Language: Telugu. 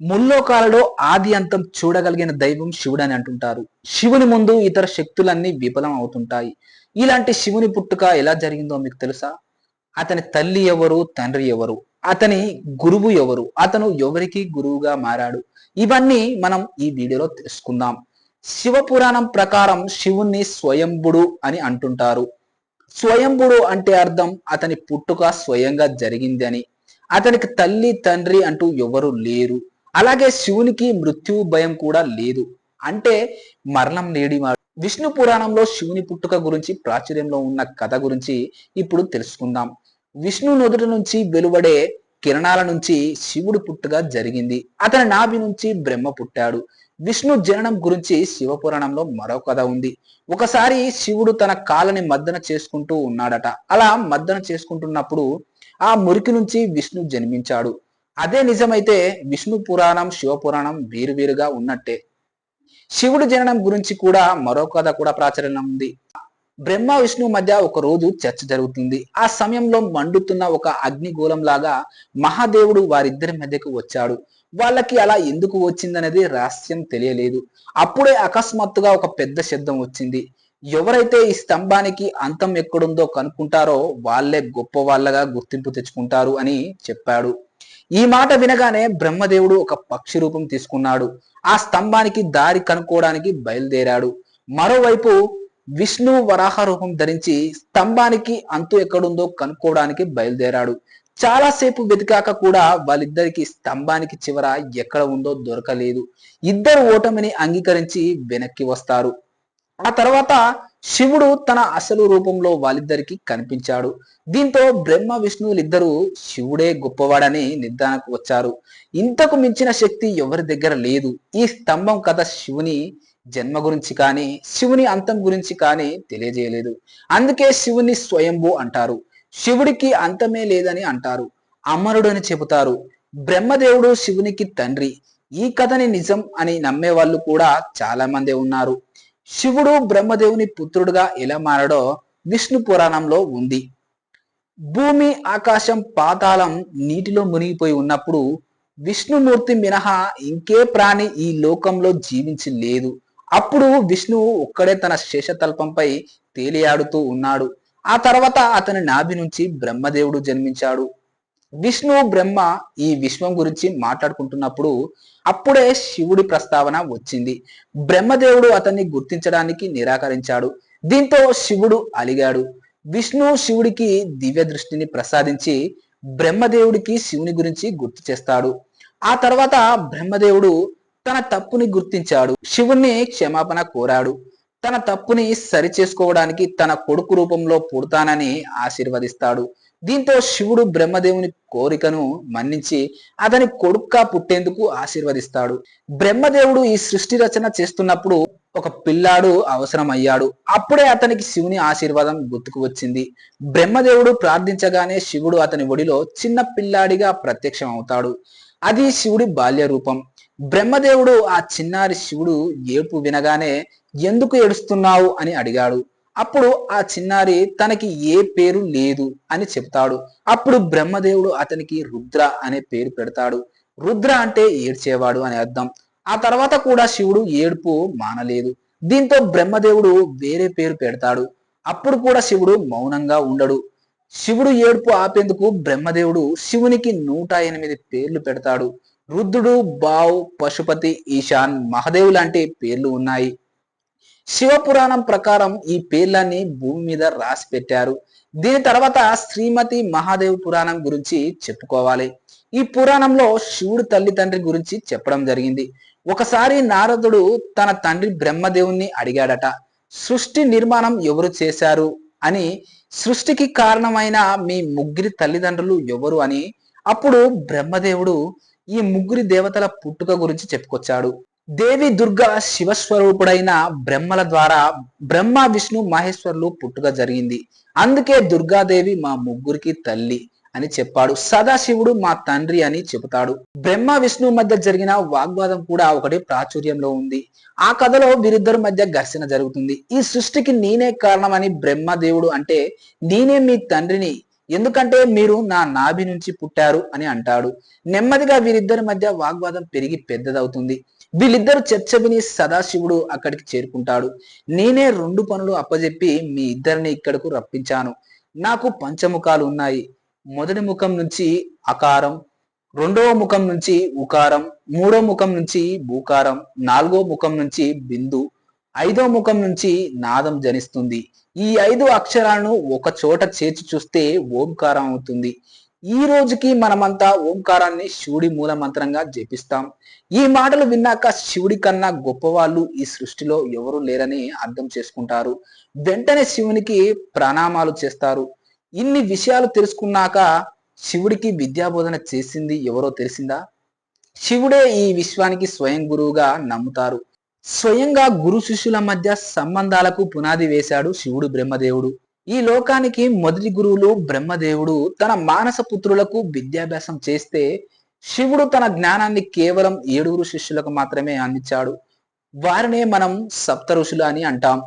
ముల్లోకాలలో ఆది అంతం చూడగలిగిన దైవం శివుడు అని అంటుంటారు. శివుని ముందు ఇతర శక్తులన్నీ విఫలం అవుతుంటాయి. ఇలాంటి శివుని పుట్టుక ఎలా జరిగిందో మీకు తెలుసా? అతని తల్లి ఎవరు? తండ్రి ఎవరు? అతని గురువు ఎవరు? అతను ఎవరికి గురువుగా మారాడు? ఇవన్నీ మనం ఈ వీడియోలో తెలుసుకుందాం. శివ పురాణం ప్రకారం శివుణ్ణి స్వయంభుడు అని అంటుంటారు. స్వయంభుడు అంటే అర్థం అతని పుట్టుక స్వయంగా జరిగింది అని అతనికి తల్లి తండ్రి అంటూ ఎవరు లేరు. అలాగే శివునికి మృత్యు భయం కూడా లేదు. అంటే మరణం నేడివాడు విష్ణు పురాణంలో శివుని పుట్టుక గురించి ప్రాచుర్యంలో ఉన్న కథ గురించి ఇప్పుడు తెలుసుకుందాం. విష్ణు నుదుటి నుంచి వెలువడే కిరణాల నుంచి శివుడు పుట్టుక జరిగింది. అతని నాభి నుంచి బ్రహ్మ పుట్టాడు. విష్ణు జననం గురించి శివపురాణంలో మరో కథ ఉంది. ఒకసారి శివుడు తన కాళ్ళని మద్దన చేసుకుంటూ ఉన్నాడట. అలా మద్దన చేసుకుంటున్నప్పుడు ఆ మురికి నుంచి విష్ణు జన్మించాడు. అదే నిజమైతే విష్ణు పురాణం శివపురాణం వేరువేరుగా ఉన్నట్టే. శివుడు జననం గురించి కూడా మరో కథ కూడా ప్రాచుర్యం ఉంది. బ్రహ్మ విష్ణు మధ్య ఒక రోజు చర్చ జరుగుతుంది. ఆ సమయంలో మండుతున్న ఒక అగ్నిగోళం లాగా మహాదేవుడు వారిద్దరి మధ్యకు వచ్చాడు. వాళ్ళకి అలా ఎందుకు వచ్చిందనేది రహస్యం తెలియలేదు. అప్పుడే అకస్మాత్తుగా ఒక పెద్ద శబ్దం వచ్చింది. ఎవరైతే ఈ స్తంభానికి అంతం ఎక్కడుందో కనుక్కుంటారో వాళ్ళే గొప్ప వాళ్ళగా గుర్తింపు తెచ్చుకుంటారు అని చెప్పాడు. ఈ మాట వినగానే బ్రహ్మదేవుడు ఒక పక్షి రూపం తీసుకున్నాడు. ఆ స్తంభానికి దారి కనుక్కోవడానికి బయలుదేరాడు. మరోవైపు విష్ణు వరాహ రూపం ధరించి స్తంభానికి అంతు ఎక్కడుందో కనుక్కోవడానికి బయలుదేరాడు. చాలాసేపు వెతికాక కూడా వాళ్ళిద్దరికి స్తంభానికి చివర ఎక్కడ ఉందో దొరకలేదు. ఇద్దరు ఓటమిని అంగీకరించి వెనక్కి వస్తారు. ఆ తర్వాత శివుడు తన అసలు రూపంలో వాళ్ళిద్దరికి కనిపించాడు. దీంతో బ్రహ్మ విష్ణువులిద్దరూ శివుడే గొప్పవాడని నిర్ధారణకు వచ్చారు. ఇంతకు మించిన శక్తి ఎవరి దగ్గర లేదు. ఈ స్తంభం కథ శివుని జన్మ గురించి కానీ శివుని అంతం గురించి కానీ తెలియజేయలేదు. అందుకే శివుని స్వయంభూ అంటారు. శివుడికి అంతమే లేదని అంటారు. అమరుడు అని చెబుతారు. బ్రహ్మదేవుడు శివునికి తండ్రి. ఈ కథని నిజం అని నమ్మే వాళ్ళు కూడా చాలా మందే ఉన్నారు. శివుడు బ్రహ్మదేవుని పుత్రుడుగా ఎలా మారడో విష్ణు పురాణంలో ఉంది. భూమి ఆకాశం పాతాళం నీటిలో మునిగిపోయి ఉన్నప్పుడు విష్ణుమూర్తి మినహా ఇంకే ప్రాణి ఈ లోకంలో జీవించి లేదు అప్పుడు విష్ణువు ఒక్కడే తన శేషతల్పంపై తేలియాడుతూ ఉన్నాడు. ఆ తర్వాత అతని నాభి నుంచి బ్రహ్మదేవుడు జన్మించాడు. విష్ణు బ్రహ్మ ఈ విశ్వం గురించి మాట్లాడుకుంటున్నప్పుడు అప్పుడే శివుడి ప్రస్తావన వచ్చింది. బ్రహ్మదేవుడు అతన్ని గుర్తించడానికి నిరాకరించాడు. దీంతో శివుడు అలిగాడు. విష్ణు శివుడికి దివ్య దృష్టిని ప్రసాదించి బ్రహ్మదేవుడికి శివుని గురించి గుర్తు చేస్తాడు. ఆ తర్వాత బ్రహ్మదేవుడు తన తప్పుని గుర్తించాడు. శివుణ్ణి క్షమాపణ కోరాడు. తన తప్పుని సరి చేసుకోవడానికి తన కొడుకు రూపంలో పుడతానని ఆశీర్వదిస్తాడు. దీంతో శివుడు బ్రహ్మదేవుని కోరికను మన్నించి అతని కొడుక్కా పుట్టేందుకు ఆశీర్వదిస్తాడు. బ్రహ్మదేవుడు ఈ సృష్టి రచన చేస్తున్నప్పుడు ఒక పిల్లాడు అవసరమయ్యాడు. అప్పుడే అతనికి శివుని ఆశీర్వాదం గుర్తుకు వచ్చింది. బ్రహ్మదేవుడు ప్రార్థించగానే శివుడు అతని ఒడిలో చిన్న పిల్లాడిగా ప్రత్యక్షం అవుతాడు. అది శివుడి బాల్య రూపం. బ్రహ్మదేవుడు ఆ చిన్నారి శివుడు ఏడుపు వినగానే ఎందుకు ఏడుస్తున్నావు? అని అడిగాడు. అప్పుడు ఆ చిన్నారి తనకి ఏ పేరు లేదు అని చెప్తాడు. అప్పుడు బ్రహ్మదేవుడు అతనికి రుద్ర అనే పేరు పెడతాడు. రుద్ర అంటే ఏడ్చేవాడు అని అర్థం. ఆ తర్వాత కూడా శివుడు ఏడుపు మానలేదు. దీంతో బ్రహ్మదేవుడు వేరే పేరు పెడతాడు. అప్పుడు కూడా శివుడు మౌనంగా ఉండడు. శివుడు ఏడుపు ఆపేందుకు బ్రహ్మదేవుడు శివునికి నూట ఎనిమిది పేర్లు పెడతాడు. రుద్రుడు బావ్ పశుపతి ఈశాన్ మహదేవ్ లాంటి పేర్లు ఉన్నాయి. శివపురాణం ప్రకారం ఈ పేర్లన్నీ భూమి మీద రాసి పెట్టారు. దీని తర్వాత శ్రీమతి మహాదేవ్ పురాణం గురించి చెప్పుకోవాలి. ఈ పురాణంలో శివుడు తల్లి తండ్రి గురించి చెప్పడం జరిగింది. ఒకసారి నారదుడు తన తండ్రి బ్రహ్మదేవుణ్ణి అడిగాడట సృష్టి నిర్మాణం ఎవరు చేశారు అని సృష్టికి కారణమైన మీ ముగ్గురి తల్లిదండ్రులు ఎవరు అని అప్పుడు బ్రహ్మదేవుడు ఈ ముగ్గురి దేవతల పుట్టుక గురించి చెప్పుకొచ్చాడు. దేవి దుర్గా శివస్వరూపుడైన బ్రహ్మల ద్వారా బ్రహ్మ విష్ణు మహేశ్వరులు పుట్టుక జరిగింది. అందుకే దుర్గాదేవి మా ముగ్గురికి తల్లి అని చెప్పాడు. సదాశివుడు మా తండ్రి అని చెబుతాడు. బ్రహ్మ విష్ణు మధ్య జరిగిన వాగ్వాదం కూడా ఒకటి ప్రాచుర్యంలో ఉంది. ఆ కథలో వీరిద్దరి మధ్య ఘర్షణ జరుగుతుంది. ఈ సృష్టికి నేనే కారణమని బ్రహ్మదేవుడు అంటే నేనే మీ తండ్రిని ఎందుకంటే మీరు నా నాభి నుంచి పుట్టారు అని అంటాడు. నెమ్మదిగా వీరిద్దరి మధ్య వాగ్వాదం పెరిగి పెద్దదవుతుంది. వీళ్ళిద్దరు చర్చ విని సదాశివుడు అక్కడికి చేరుకుంటాడు. నేనే రెండు పనులు అప్పజెప్పి మీ ఇద్దరిని ఇక్కడకు రప్పించాను. నాకు పంచముఖాలు ఉన్నాయి. మొదటి ముఖం నుంచి అకారం రెండవ ముఖం నుంచి ఉకారం మూడో ముఖం నుంచి భూకారం నాలుగో ముఖం నుంచి బిందు ఐదో ముఖం నుంచి నాదం జనిస్తుంది. ఈ ఐదు అక్షరాలను ఒక చోట చేర్చి చూస్తే ఓంకారం అవుతుంది. ఈ రోజుకి మనమంతా ఓంకారాన్ని శివుడి మూల మంత్రంగా జపిస్తాం. ఈ మాటలు విన్నాక శివుడి కన్నా గొప్పవాళ్ళు ఈ సృష్టిలో ఎవరు లేరని అర్థం చేసుకుంటారు. వెంటనే శివునికి ప్రణామాలు చేస్తారు. ఇన్ని విషయాలు తెలుసుకున్నాక శివుడికి విద్యాబోధన చేసింది ఎవరో తెలిసిందా? శివుడే ఈ విశ్వానికి స్వయం గురువుగా నమ్ముతారు. స్వయంగా గురు శిష్యుల మధ్య సంబంధాలకు పునాది వేశాడు శివుడు బ్రహ్మదేవుడు. ఈ లోకానికి మొదటి గురువులు బ్రహ్మదేవుడు తన మానస పుత్రులకు విద్యాభ్యాసం చేస్తే శివుడు తన జ్ఞానాన్ని కేవలం ఏడుగురు శిష్యులకు మాత్రమే అందించాడు. వారినే మనం సప్త ఋషులు అని అంటాం.